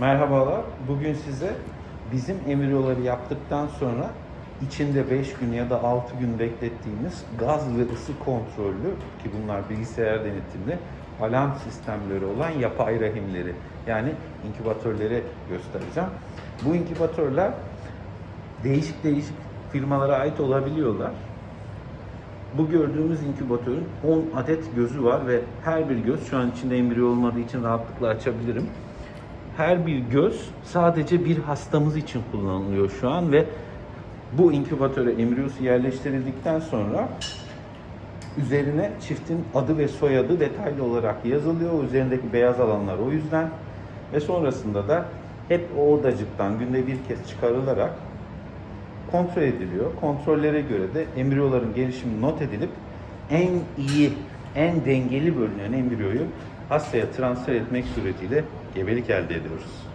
Merhabalar. Bugün size bizim embriyoları yaptıktan sonra içinde 5 gün ya da 6 gün beklettiğimiz gaz ve ısı kontrollü ki bunlar bilgisayar denetimli alarm sistemleri olan yapay rahimleri yani inkübatörleri göstereceğim. Bu inkübatörler değişik değişik firmalara ait olabiliyorlar. Bu gördüğümüz inkübatörün 10 adet gözü var ve her bir göz şu an içinde embriyo olmadığı için rahatlıkla açabilirim. Her bir göz sadece bir hastamız için kullanılıyor şu an ve bu inkübatöre embriyosu yerleştirildikten sonra üzerine çiftin adı ve soyadı detaylı olarak yazılıyor. Üzerindeki beyaz alanlar o yüzden ve sonrasında da hep o odacıktan günde bir kez çıkarılarak kontrol ediliyor. Kontrollere göre de embriyoların gelişimi not edilip en iyi, en dengeli bölünen embriyoyu hastaya transfer etmek suretiyle gebelik elde ediyoruz.